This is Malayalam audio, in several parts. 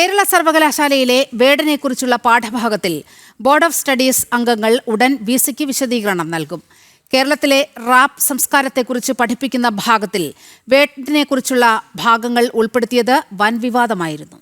കേരള സർവകലാശാലയിലെ വേടനെക്കുറിച്ചുള്ള പാഠഭാഗത്തിൽ ബോർഡ് ഓഫ് സ്റ്റഡീസ് അംഗങ്ങൾ ഉടൻ വി സിക്ക് വിശദീകരണം നൽകും. കേരളത്തിലെ റാപ്പ് സംസ്കാരത്തെക്കുറിച്ച് പഠിപ്പിക്കുന്ന ഭാഗത്തിൽ വേട്ടനെക്കുറിച്ചുള്ള ഭാഗങ്ങൾ ഉൾപ്പെടുത്തിയത് വൻ വിവാദമായിരുന്നു.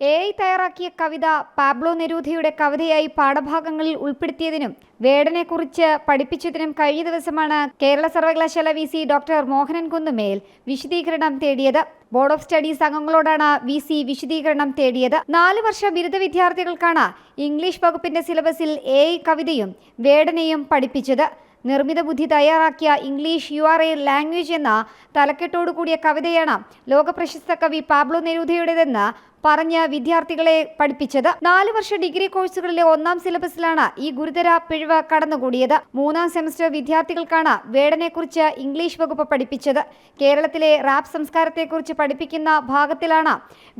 എ ഐ തയ്യാറാക്കിയ കവിത പാബ്ലോ നെരൂധയുടെ കവിതയായി പാഠഭാഗങ്ങളിൽ ഉൾപ്പെടുത്തിയതിനും വേടനെക്കുറിച്ച് പഠിപ്പിച്ചതിനും കഴിഞ്ഞ ദിവസമാണ് കേരള സർവകലാശാല V C doctor Mohanan Kunnummal വിശദീകരണം തേടിയത്. ബോർഡ് ഓഫ് സ്റ്റഡീസ് അംഗങ്ങളോടാണ് വി സി വിശദീകരണം തേടിയത്. നാല് വർഷ ബിരുദ വിദ്യാർത്ഥികൾക്കാണ് ഇംഗ്ലീഷ് വകുപ്പിന്റെ സിലബസിൽ എ കവിതയും വേടനയും പഠിപ്പിച്ചത്. നിർമ്മിത ബുദ്ധി തയ്യാറാക്കിയ English you are a language എന്ന തലക്കെട്ടോടു കൂടിയ കവിതയാണ് ലോകപ്രശസ്ത കവി പാബ്ലോ നെരൂദയുടേതെന്ന് പറഞ്ഞ് വിദ്യാർത്ഥികളെ പഠിപ്പിച്ചത്. നാല് വർഷ ഡിഗ്രി കോഴ്സുകളിലെ ഒന്നാം സിലബസിലാണ് ഈ ഗുരുതര പിഴവ് കടന്നുകൂടിയത്. മൂന്നാം സെമസ്റ്റർ വിദ്യാർത്ഥികൾക്കാണ് വേടനെക്കുറിച്ച് ഇംഗ്ലീഷ് വകുപ്പ് പഠിപ്പിച്ചത്. കേരളത്തിലെ റാപ്പ് സംസ്കാരത്തെക്കുറിച്ച് പഠിപ്പിക്കുന്ന ഭാഗത്തിലാണ്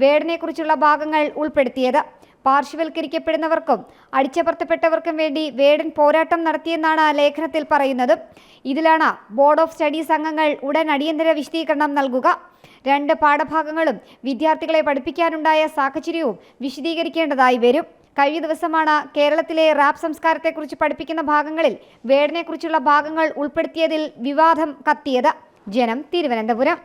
വേടനെക്കുറിച്ചുള്ള ഭാഗങ്ങൾ ഉൾപ്പെടുത്തിയത്. പാർശ്വവൽക്കരിക്കപ്പെടുന്നവർക്കും അടിച്ചമർത്തപ്പെട്ടവർക്കും വേണ്ടി വേടൻ പോരാട്ടം നടത്തിയെന്നാണ് ലേഖനത്തിൽ പറയുന്നത്. ഇതിലാണ് ബോർഡ് ഓഫ് സ്റ്റഡീസ് അംഗങ്ങൾ ഉടൻ അടിയന്തര വിശദീകരണം നൽകുക. രണ്ട് പാഠഭാഗങ്ങളും വിദ്യാർത്ഥികളെ പഠിപ്പിക്കാനുണ്ടായ സാഹചര്യവും വിശദീകരിക്കേണ്ടതായി വരും. കഴിഞ്ഞ ദിവസമാണ് കേരളത്തിലെ റാപ്പ് സംസ്കാരത്തെക്കുറിച്ച് പഠിപ്പിക്കുന്ന ഭാഗങ്ങളിൽ വേടനെക്കുറിച്ചുള്ള ഭാഗങ്ങൾ ഉൾപ്പെടുത്തിയതിൽ വിവാദം കത്തിയത്. ജനം തിരുവനന്തപുരം.